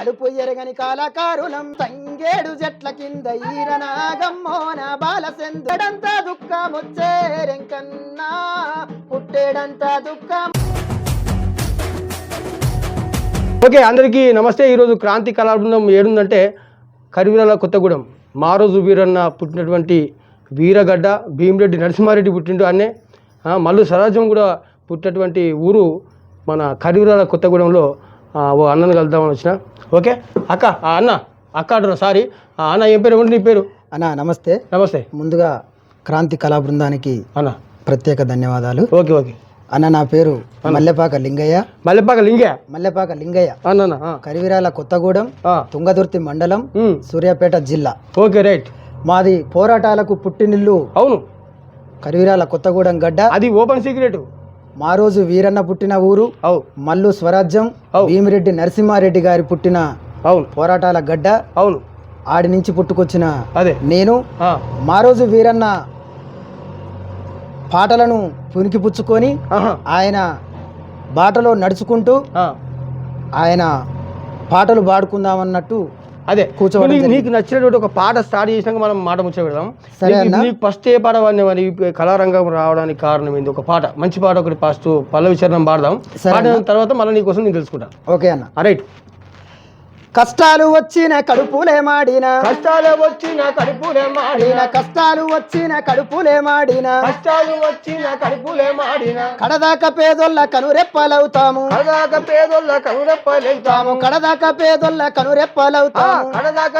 అలుపు ఎరగని కాలకారులం తంగేడు చెట్ల కింద ఈరనాగమ్మోన బాలసెందుడంత దుఃఖమొచ్చే రెంకన్నా పుట్టేడంత దుఃఖం. ఓకే అందరికీ నమస్తే. ఈరోజు క్రాంతి కళాబృందం ఏడుందంటే కరివీరాల కొత్తగూడెం. మారోజు వీరన్న పుట్టినటువంటి వీరగడ్డ భీమిరెడ్డి నరసింహారెడ్డి పుట్టిండు అన్నే. ఆ, మల్లు సరాజం కూడా పుట్టినటువంటి ఊరు మన కరివీరాల కొత్తగూడెంలో ఓ అన్నను కలుద్దామని వచ్చిన. ఓకే? అక్క ఆ అన్న అక్క అంటున్నా సారీ. అన్న ఏం పేరు? ఏమిటి నీ పేరు? అన్నా నమస్తే. నమస్తే. ముందుగా క్రాంతి కళా బృందానికి అన్న. ప్రత్యేక ధన్యవాదాలు. Okay okay. అన్న నా పేరు మల్లెపాక లింగయ్య. మల్లెపాక లింగే మల్లెపాక లింగయ్య. అన్న కరివిరాల కొత్తగూడెం తుంగదుర్తి మండలం సూర్యాపేట జిల్లా. Okay right. మాది పోరాటాలకు పుట్టినిల్లు అవును. కరివిరాల కొత్తగూడెం గడ్డ. అది ఓపెన్ సీక్రెట్. మా రోజు వీరన్న పుట్టిన ఊరు అవు మల్లు స్వరాజ్యం. భీమిరెడ్డి నరసింహారెడ్డి గారి పుట్టిన అవును పోరాటాల గడ్డ అవును ఆడి నుంచి పుట్టుకొచ్చిన అదే. నేను మా రోజు వీరన్న పాటలను పునికిపుచ్చుకొని ఆయన బాటలో నడుచుకుంటూ ఆయన పాటలు పాడుకుందామన్నట్టు అదే కూర్చోవడం నీకు- నచ్చినటువంటి ఒక పాట స్టార్ట్ చేసినాక మనం మాట ముచ్చ పెడదాం. నీకు- ఫస్ట్ ఏ పాట వాడిన మరి కళారంగం రావడానికి కారణం ఏంది? ఒక పాట మంచి పాట ఒకటి ఫస్ట్ పల్లవి చరణం పాడదాం. పాడిన తర్వాత మళ్ళీ నీ కోసం నేను తెలుసుకుంటా. ఓకే అన్న. రైట్ కష్టాలు వచ్చిన కడుపులే మాడిన. కష్టాలు వచ్చిన కడుపులే మాడిన. కష్టాలు వచ్చిన కడుపులే మాడిన. కష్టాలు వచ్చిన కడుపులే మాడిన. కడదాక పేదొల్ల కనురెప్పలవుతాము. కడదాక పేదోళ్ళ కనురెప్పలేతాము కడదాక పేదొల్ల కనురెప్పలవుతాము. కడదాక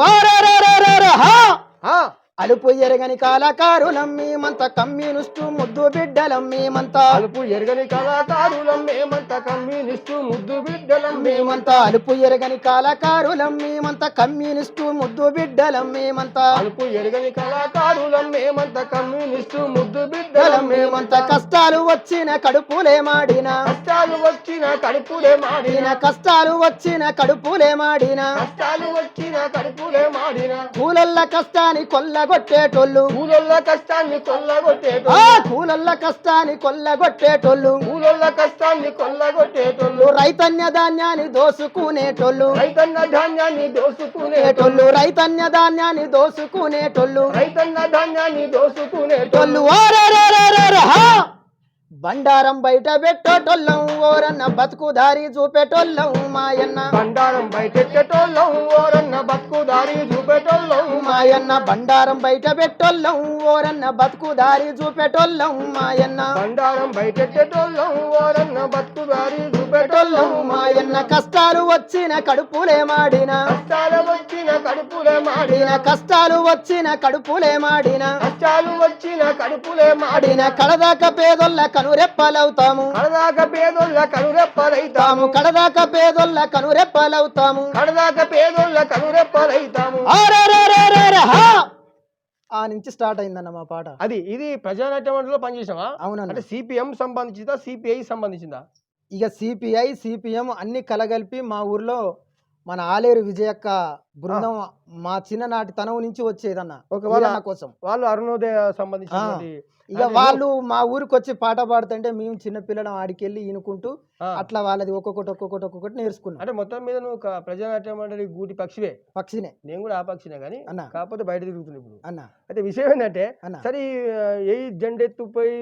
ఆరేరేరేరేరే, హా! ఆ. అలుపు ఎరగని కాలకారులం మేమంత కమ్యూనిస్టు ముద్దు బిడ్డలం మేమంతా. అలుపు ఎరగని కళాకారులం మేమంత కమ్యూనిస్టు ముద్దు బిడ్డలం మేమంతా అలుపు ఎరగని కాలకారులం మేమంత కమ్యూనిస్టు ముద్దు బిడ్డలం మేమంతా. అలుపు ఎరగని కళాకారులం మేమంత కమ్యూనిస్టు ముద్దు బిడ్డలం మేమంతా కష్టాలు వచ్చిన కడుపులే మాడిన. కష్టాలు వచ్చిన కడుపులే మాడిన. కష్టాలు వచ్చిన కడుపులే మాడిన. కష్టాలు వచ్చిన కడుపులే మాడిన. కూలల్ల కష్టాన్ని కొల్లగొట్టేటోళ్ళు కూలొల్ల కష్టాన్ని కొల్లగొట్టేటోళ్ళు. ఆ కూలల్ల కష్టాన్ని కొల్లగొట్టేటోళ్ళు. కూలొల్ల కష్టాన్ని కొల్లగొట్టేటోళ్ళు. రైతన్య ధాన్యాన్ని దోసుకునేటోళ్ళు. రైతన్న ధాన్యాన్ని దోసుకునే నేటోళ్ళు రైతన్య ధాన్యాన్ని దోసుకునేటోళ్ళు. రైతన్న ధాన్యాన్ని దోసుకునేటోళ్ళు. టోళ్ళు ఓరేరేరేరేరే, హా! బండారం బయట పెట్టేటోళ్ళం ఓరన్న బతుకు దారి చూపేటోళ్ళం మాయన్న. బండారం బయటెట్టేటోళ్ళం ఓరన్న బతుకు దారి చూపేటోళ్ళం. మాయన్న బండారం బయట పెట్టోళ్ళం ఓరన్న బతుకు దారి చూపేటోళ్ళం మాయన్న. బండారం బయటెట్టేటోళ్ళం ఓరన్న బతుకు దారి చూపేటోళ్ళం. మాయన్న కష్టాలు వచ్చిన కడుపులే మాడిన. కష్టాలు వచ్చిన కడుపులే మాడిన. కష్టాలు వచ్చిన కడుపులే మాడిన. కష్టాలు వచ్చిన కడుపులే మాడిన. కడదాక పేదొల్ల కనురెప్పలవుతాము. కడదాక పేదోళ్ళ కనురెప్పలైతాము. తాము కడదాక పేదొల్ల కనురెప్పలవుతాము. కడదాక పేదోళ్ళ కనురెప్పలైతాము! ఆ నుంచి స్టార్ట్ అయిందన్న మా పాట. అది ఇది ప్రజానాట్య మండలిలో పనిచేసావా అవునన్న. అంటే సిపిఎం సంబంధించిందా సిపిఐ సంబంధించిందా? ఇక సిపిఐ సిపిఎం అన్ని కలగలిపి మా ఊర్లో మన ఆలేరు విజయక్క బృందం మా చిన్ననాటి తనం నుంచి వచ్చేదన్న ఒకవేళ కోసం. వాళ్ళు అరుణోదయ సంబంధించినటువంటి ఇక వాళ్ళు మా ఊరికి వచ్చి పాట పాడుతుంటే మేము చిన్న పిల్లలం ఆడికెళ్ళి ఈనుకుంటూ అట్లా వాళ్ళది ఒక్కొక్కటి ఒక్కొక్కటి ఒక్కొక్కటి నేర్చుకున్నాం. అంటే మొత్తం మీద నువ్వు ప్రజానాట్య మండలి గూటి పక్షివే? పక్షినే. నేను కూడా ఆ పక్షినే కానీ అన్న. కాకపోతే బయట తిరుగుతుంది ఇప్పుడు. అన్న. అయితే విషయం ఏంటంటే సరే ఏ జెండెత్తుపోయి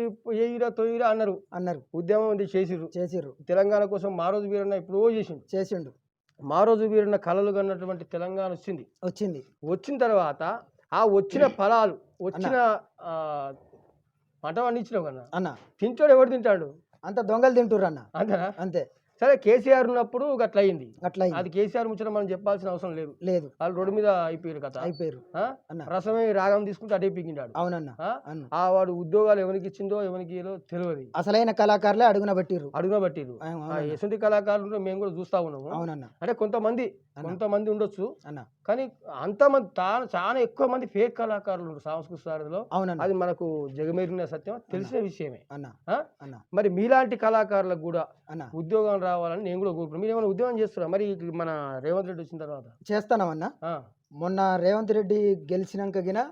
ఏయిరా తొయ్యిరా అన్నారు. అన్నారు. ఉద్యమం ఉంది చేసిర్రు. చేసిర్రు. తెలంగాణ కోసం మా రోజు వీరన్న ఎప్పుడో చేసిండు. చేసిండు. మా రోజు వీరన్న కళలు కన్నటువంటి తెలంగాణ వచ్చింది. వచ్చింది. వచ్చిన తర్వాత ఆ వచ్చిన ఫలాలు వచ్చిన పంట పండించినావు కన్నా. అన్న. తింటాడు ఎవడు తింటాడు? అంత దొంగలు తింటుర్రు అన్న అంతేనా? అంతే. సరే కేసీఆర్ ఉన్నప్పుడు గట్ల అయింది అట్లా. అది కేసీఆర్ ముచ్చట మనం చెప్పాల్సిన అవసరం లేదు. లేదు. వాళ్ళు రోడ్డు మీద అయిపోయారు కథ అయిపోయారు? అన్న. రసమే రాగం తీసుకుంటే అటే పీకిండాడు. అవునన్న. ఆ? అన్న. వాడు ఉద్యోగాలు ఎవరికి ఇచ్చిందో ఎవరికి తెలియదు అసలైన కళాకారులే అడుగున పెట్టిర్రు. అడుగున పట్టిరు. యశంతి కళాకారులు మేము కూడా చూస్తా ఉన్నాము. అవునన్న. అంటే కొంతమంది అన్న. కొంతమంది ఉండొచ్చు. అన్న. కానీ అంతమంది తా- చాలా ఎక్కువ మంది ఫేక్ కళాకారులు సాంస్కృతిక సారథిలో. అవునన్న. అది మనకు జగమెరిగిన సత్యం తెలిసిన విషయమే. అన్న? అన్న. మరి మీలాంటి కళాకారులకు కూడా అన్న. ఉద్యోగం రావాలని నేను కూడా కోరుకుంటున్నాను మీరు ఏమైనా ఉద్యోగం చేస్తున్నా మరి మన రేవంత్ రెడ్డి వచ్చిన తర్వాత? చేస్తానమన్న మొన్న రేవంత్ రెడ్డి గెలిచినాక గిన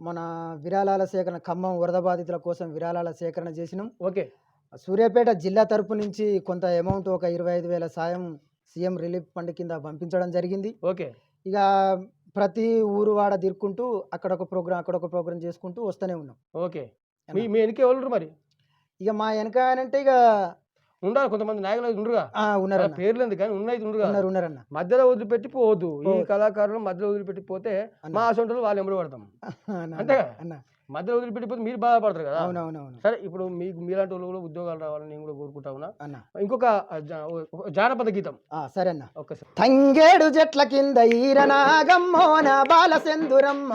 మన విరాళాల సేకరణ ఖమ్మం వరద బాధితుల కోసం విరాళాల సేకరణ చేసినాం. ఓకే. సూర్యాపేట జిల్లా తరపు నుంచి కొంత అమౌంట్ ఒక ఇరవై ఐదు వేల సాయం సీఎం రిలీఫ్ ఫండ్ కింద పంపించడం జరిగింది. ఓకే. ఇక ప్రతి ఊరు వాడ తిరుక్కుంటూ అక్కడ ఒక ప్రోగ్రాం అక్కడ ఒక ప్రోగ్రాం చేసుకుంటూ వస్తూనే ఉన్నాం. ఓకే. మీ మీ వెనకే వాళ్ళు మరి? ఇక మా వెనక అంటే ఇక ఉండాలి కొంతమంది నాయకులు అయితే ఉండరుగా ఆ, ఉన్నారన్న. పేర్లు ఎందుకు కానీ ఉండరుగా ఉన్నారు ఉన్నారన్న. మధ్యలో వదిలిపెట్టి పోవద్దు. ఈ. కళాకారులు మధ్యలో వదిలిపెట్టి పోతే. మా అసొంటలు వాళ్ళు ఎంబడి పడతాం. అంతేగా? అన్న. మధ్యలో వదిలిపెట్టిపోతే మీరు బాధపడతారు కదా. అవునవునవును. సరే ఇప్పుడు మీకు మీలాంటి వాళ్ళు కూడా ఉద్యోగాలు రావాలని నేను కూడా కోరుకుంటా ఉన్నా. అన్న. ఇంకొక జానపద గీతం. ఆ, సరే అన్న. ఒక్కసారి తంగేడు చెట్ల కింద ఈరనాగమ్మో నా బాలసెందురమ్మ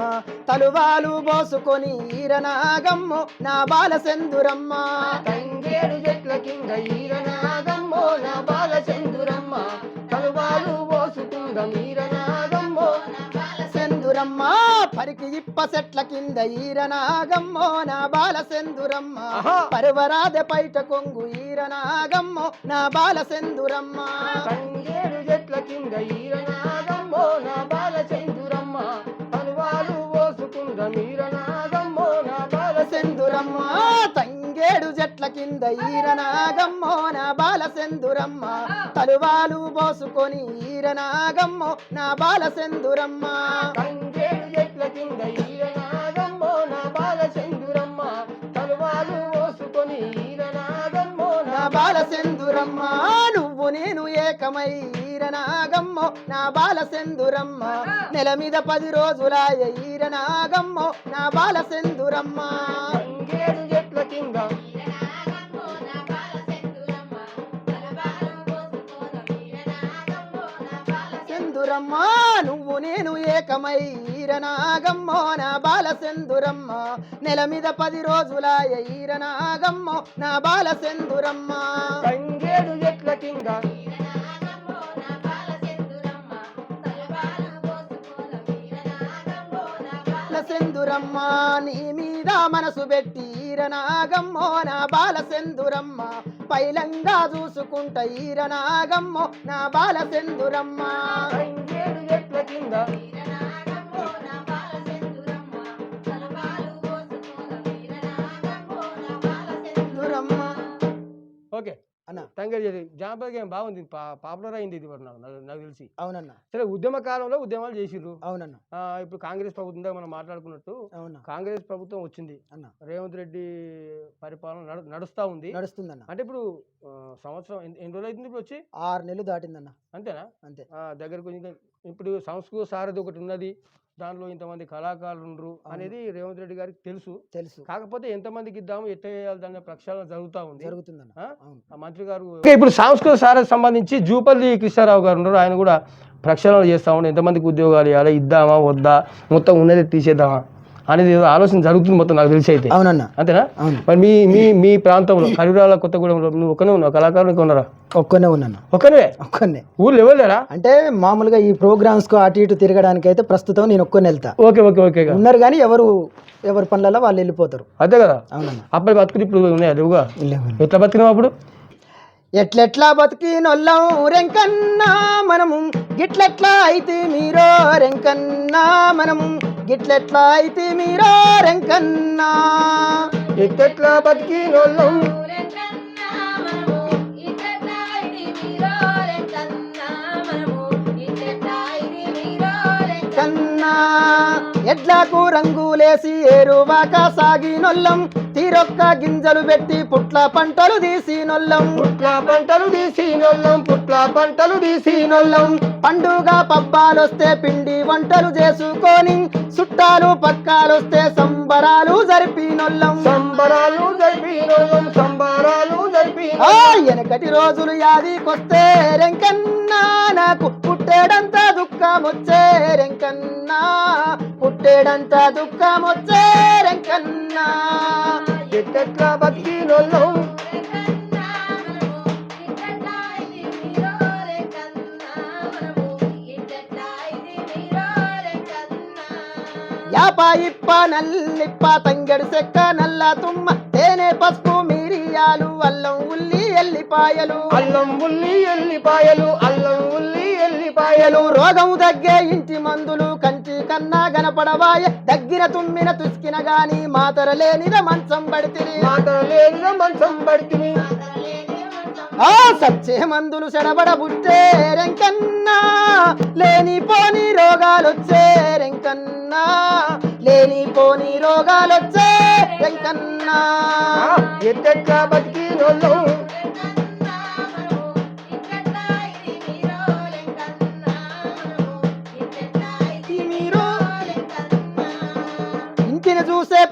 తలువాలు పోసుకొని ఈరనాగమ్మో నా బాలసెందురమ్మ. తంగేడు చెట్ల కింద ఈరనాగమ్మో ఇప్ప చెట్ల కింద ఈరనాగమ్మో నా బాలసెందురమ్మ. ఆహా. పరువరాద పైట కొంగు ఈరనాగమ్మో నా బాలసెందురమ్మ. తంగేడు చెట్ల కింద ఈరనాగమ్మో నా బాల చందురమ్మ తలువాలు పోసుకుందాం ఈరనాగమ్మో నా బాల సెందురమ్మ తంగేడు చెట్ల కింద ఈరనాగమ్మో నా బాలసెందురమ్మ. తలువాలు పోసుకొని ఈరనాగమ్మో నా బాలసెందురమ్మ. తంగేడు కింద నా బాల పోసుకొని నా నువ్వు నేను ఏకమై ఈరనాగమ్మో నా బాలసెందురమ్మ నెల మీద పది రోజులాయ ఈరనాగమ్మో నా చెట్ల కింద సెందురమ్మ నువ్వు నేను ఏకమై ఈరనాగమ్మో నా బాలసెందురమ్మ. నెల మీద పది రోజులాయ ఈరనాగమ్మో నా బాలసెందురమ్మ. తంగేడు చెట్ల కింద? బాలసెందురమ్మ. నీ మీద మనసు పెట్టి ఈరనాగమ్మో నా బాలసెందురమ్మ. పైలంగా చూసుకుంట ఈరనాగమ్మో నా బాలసెందురమ్మ. తంగేడు చెట్ల తంగేడు జానపద గేమ్ బాగుంది. పాపులర్ అయింది ఇది నాకు నాకు- తెలిసి. అవునన్న. సరే ఉద్యమ కాలంలో ఉద్యమాలు చేసిర్రు. అవునన్న. ఇప్పుడు కాంగ్రెస్ ప్రభుత్వం మనం మాట్లాడుకున్నట్టు అవునా. కాంగ్రెస్ ప్రభుత్వం వచ్చింది. అన్న. రేవంత్ రెడ్డి పరిపాలన నడు- నడుస్తా ఉంది. నడుస్తుందన్న. అంటే ఇప్పుడు సంవత్సరం ఎన్ని- రోజులు అవుతుంది ఇప్పుడు వచ్చి? ఆరు నెలలు దాటిందన్న. అంతేనా? అంతే. ఆ, దగ్గరకు ఇప్పుడు సంస్కృత సారథి ఒకటి ఉన్నది. దానిలో ఇంతమంది కళాకారులు ఉండరు అనేది రేవంత్ రెడ్డి గారికి తెలుసు. తెలుసు. కాకపోతే ఎంతమందికి ఇద్దాము ఎట్ట చేయాలి దాని ప్రక్షాళన జరుగుతూ ఉంది. జరుగుతుందన్న. మంత్రి గారు ఇప్పుడు సాంస్కృతిక సారథి సంబంధించి జూపల్లి కృష్ణారావు గారు ఉన్నారు. ఆయన కూడా ప్రక్షాళన చేస్తా ఉండే. ఎంతమందికి ఉద్యోగాలు ఇవ్వాలి ఇద్దామా వద్దా మొత్తం ఉన్నది తీసేద్దామా? అనేది ఏదో ఆలోచన జరుగుతుంది మొత్తం నాకు తెలిసి అయితే. అవునన్న. అంతేనా? మరి మీ మీ మీ ప్రాంతంలో కరిరాల కొత్తగూడెంలో నువ్వు ఒక్కనే ఉన్నావు కళాకారునికి ఉన్నారా ఒక్కనే ఉన్నాను. ఒక్కనే? ఒక్కనే. ఊర్లో ఎవరులేరా అంటే మామూలుగా ఈ ప్రోగ్రామ్స్కు అటు ఇటు తిరగడానికి అయితే ప్రస్తుతం నేను ఒక్కనే వెళ్తా. ఓకే ఓకే ఓకే ఉన్నారు కానీ ఎవరు ఎవరి పనులలో వాళ్ళు వెళ్ళిపోతారు. అంతే కదా? అవునన్న. అబ్బాయి బతుకులు ఇప్పుడు ఉన్నాయా లేవుగా? లేవు. ఎట్లా బతికినావు అప్పుడు? ఎట్లెట్లా బతికి నొల్లం రెంకన్నా మనము. గిట్లెట్లా అయితే మీరో రెంకన్నా మనము. గిట్లెట్లా అయితే మీరా రెంకన్నా ఎట్లా బతికి ఎడ్లకు రంగులేసి ఏరువాక సాగి నొల్లం. తీరొక్క గింజలు పెట్టి పుట్ల పంటలు తీసి నొల్లం. పుట్ల పంటలు తీసి నొల్లం పుట్ల పంటలు తీసి నొల్లం. పండుగ పబ్బాలొస్తే పిండి వంటలు చేసుకొని చుట్టాలు పక్కాలొస్తే సంబరాలు జరిపి నొల్లం. సంబరాలు జరిపి నొల్లం సంబరాలు జరిపి వెనకటి రోజులు యాదికొస్తే రెంకన్నా నాకు పుట్టేడంత దుఃఖం వచ్చే రెంకన్నా పుట్టేడంత దుఃఖం వచ్చే రెంకన్నా ఎట్లా బతికి నొల్లం యాప ఇప్ప నల్లిప్ప తంగడి చెక్క నల్ల తుమ్మ తేనె పసుపు మిరియాలు అల్లం ఉల్లి ఎల్లిపాయలు. అల్లం ఉల్లి ఎల్లిపాయలు అల్లం పాయలు రోగం తగ్గే ఇంటి మందులు కంటి కన్నా గనపడవాయ. దగ్గర తుమ్మిన తుస్కిన గాని మాతర లేనిద మంచం పడితిరి మాత్రం లేదు మంచం పడితే మాతర లేని మంచం ఆ సచ్చే మందులు చెడబడ బుట్టే రెంకన్నా. లేని పోని రోగాలొచ్చే రెంకన్నా. లేని పోని రోగాలొచ్చే రెంకన్నా. ఎట్టెట్లా బతికినోళ్ళు?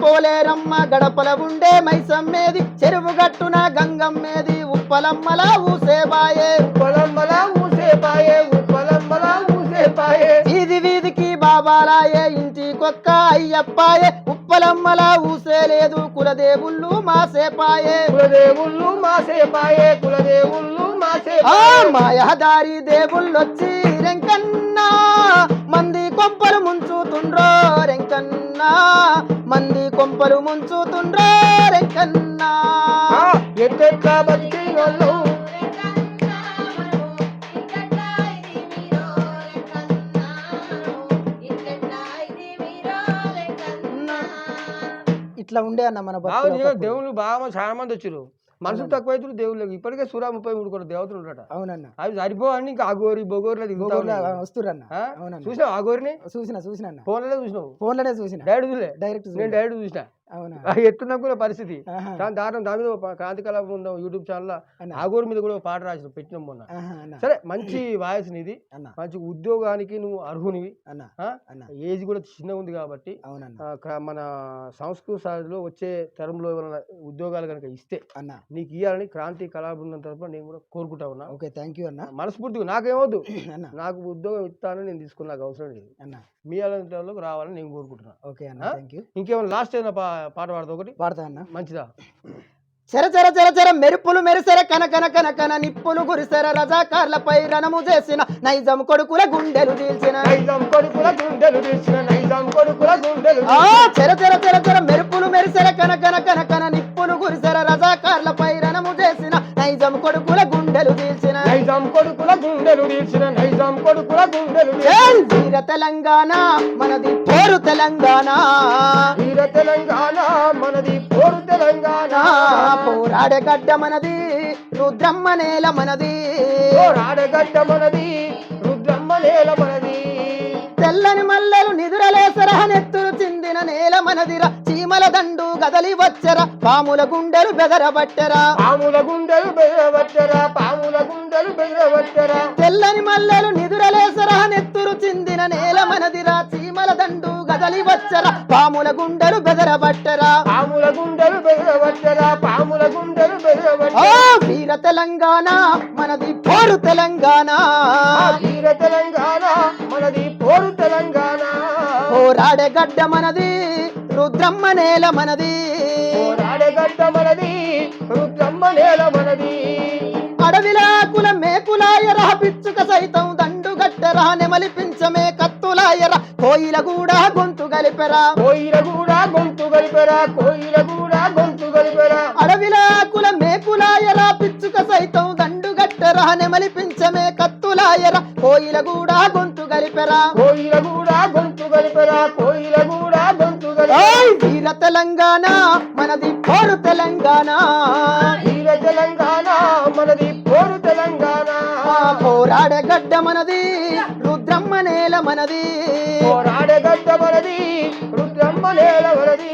పోలేరమ్మ గడపల ఉండే మైసమ్మేది చెరువు గట్టున గంగమ్మేది ఉప్పలమ్మలా ఊసే బాయే ఉప్పలమ్మల ఊసే పాయే ఉప్పలమ్మల ఊసే పాయే వీధి వీధికి బాబాలాయే ఇంటికొక్క అయ్యప్పాయే. ఉప్పలమ్మలా ఊసే లేదు కులదేవుళ్ళు మాసేపాయే. కులదేవుళ్ళు మాసే పాయే కులదేవుళ్ళు మాసే మాయదారి దేవుళ్ళొచ్చి రెంకన్నా మంది కొంపలు ముంచుతుండ్రో రెంకన్నా. మంది కొంపలు ముంచుతుండ్రో ఎట్టెట్లా ఇట్లా ఉండే అన్న మన. దేవుళ్ళు బాగా చాలా మంది వచ్చారు మనుషులు తక్కువైతులు దేవుళ్ళు ఇప్పటికే సూరా ముప్పై మూడు కూడా దేవతలు ఉండట అవునన్న. అవి సరిపోవని ఇంకా ఆగోరి బొగోర్లో. వస్తురన్న చూసినావు ఆగోరిని చూసిన చూసిన ఫోన్లో చూసినావు. ఫోన్లోనే చూసిన. డైరెక్ట్ చూలే డైరెక్ట్ నేను డైరెక్ట్ చూసిన. అవునా? ఆ ఎత్తున్నా కూడా పరిస్థితి. చాలా దారుణం దాని మీద ఒక క్రాంతి కళ ఉందాం యూట్యూబ్ ఛానల్. ఆగోరి మీద కూడా పాట రాసిన పెట్టినాం మొన్న. సరే మంచి వాయిస్ నీది. మంచి ఉద్యోగానికి నువ్వు అర్హునివి. అన్న. ఆ? అన్న. ఏజ్ కూడా చిన్నగా ఉంది కాబట్టి మన సంస్కృత సాధిలో వచ్చే తరంలో ఉద్యోగాలు కనుక ఇస్తే అన్న. నీకు ఇవ్వాలని క్రాంతి కళా బృందం తరపున నేను కూడా కోరుకుంటా ఉన్నా. ఓకే థ్యాంక్ యూ అన్న మనస్ఫూర్తిగా నాకేమవద్దు అన్న. నాకు ఉద్యోగం ఇస్తానని నేను తీసుకున్న నాకు అవసరం లేదు. అన్న. మీ అలాంటి రావాలని నేను కోరుకుంటున్నా. ఓకే అన్న? థ్యాంక్ యూ ఇంకేమైనా లాస్ట్ ఏదైనా పాట పాడతా ఒకటి? వాడతా అన్న. మంచిదా? చెర చెర చెర చెర మెరుపులు మెరిసెర కన కన కన కన నిప్పులు గురిసెర రజాకార్లపై రణము చేసిన నైజం కొడుకుల గుండెలు తీల్చిన. నైజాం కొడుకుల గుండెలు తీసిన నైజాం కొడుకుల గుండెలు ఆ చెర చెర చెర చెర మెరుపులు మెరిసెర కన కన కన కన నిప్పులు గురిసెర రజాకార్లపై గుండెలు తీసిన నైజాం కొడుకుల గుండెలు వీర తెలంగాణ మనది పోరు తెలంగాణ. వీర తెలంగాణ మనది పోరు తెలంగాణ. పోరాడే గడ్డ మనది రుద్రమ్మ నేల మనది. పోరాడగడ్డ మనది రుద్రమ్మ నేల మనది. తెల్లని మల్లెలు నిదురలేసర నెత్తులు చిందిన నేల మనదిర చీమల దండు గదలి వచ్చర పాముల గుండెలు బెదరబట్టెరా. పాముల గుండెలు బెదరబట్టరా పాముల గుండెలు బెదరబట్టరా. తెల్లని మల్లెలు నిదురలేసర నెత్తురు చిందిన నేల మనదిరా చీమల దండు గదలి వచ్చర పాముల గుండెలు బెదరబట్టెరా. పాముల గుండెలు బెదరబట్టరా పాముల గుండెలు బెదరబట్టరా. వీర తెలంగాణ మనది పోరు తెలంగాణ. వీర తెలంగాణ. మనది పోరు తెలంగాణ. పోరాడే గడ్డ మనది రుద్రమ్మ నేల మనది. పోరాడగడ్డ మనది రుద్రమ్మ నేల మనది. అడవిలా కుల మేకులాయరా పిచ్చుక సైతం దండు గట్టరా నెమలి పించమే కత్తులాయరా కోయిల కూడా గొంతు గలిపెరా. కోయిల కూడా గొంతు గలిపెరా కోయిల కూడా గొంతు గలిపెరా. అడవిలా కుల మేకులాయరా పిచ్చుక సైతం దండు గట్టరా నెమలి పించమే కత్తులాయరా కోయిల కూడా కోయిల కూడా గొంతు వీర తెలంగాణ మనది పోరు తెలంగాణ. వీర తెలంగాణ మనది పోరు తెలంగాణ. ఆ పోరాడే గడ్డ మనది రుద్రమ్మ నేల మనది. మనది రుద్రమ్మ నేల మనది.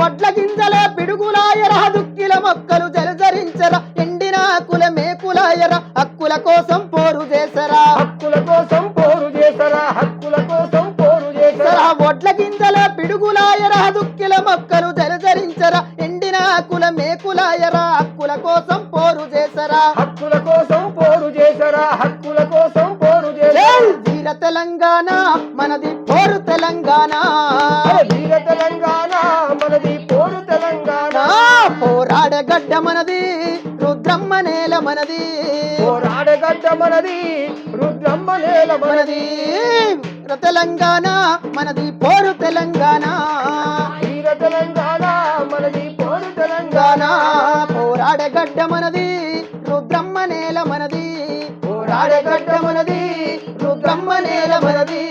వడ్ల గింజల పిడుగులాయరా దుక్కిల మొక్కలు జలజరించరా ఎండిన కుల మేకులాయరా హక్కుల కోసం గడ్డ మనది రుద్రమ్మ నేల మనది పోరాడగడ్డ మనది రుద్రమ్మ నేల మనది తెలంగాణ మనది పోరు తెలంగాణ. వీర తెలంగాణ మనది పోరు తెలంగాణ. తెలంగాణ పోరాడే గడ్డ మనది రుద్రమ్మ నేల మనది పోరాడే గడ్డ మనది రుద్రమ్మ నేల మనది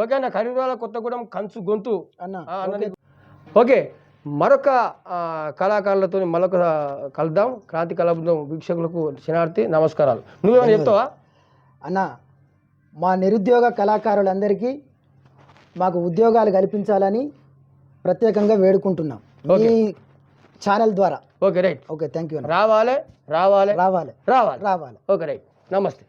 ఓకే అన్న ఖరీదాల కొత్తగూడెం కంచు గొంతు. అన్న. ఓకే. మరొక కళాకారులతో మరొక కలుద్దాం. క్రాంతి కళాబృందం వీక్షకులకు శనార్థి నమస్కారాలు. నువ్వేమైనా చెప్తావా? అన్న మా నిరుద్యోగ కళాకారులందరికీ మాకు ఉద్యోగాలు కల్పించాలని ప్రత్యేకంగా వేడుకుంటున్నాం. మీ ఛానల్ ద్వారా. Okay right. Okay thank you రావాలి రావాలి. రావాలి. రావాలి. రావాలి. Okay right. నమస్తే.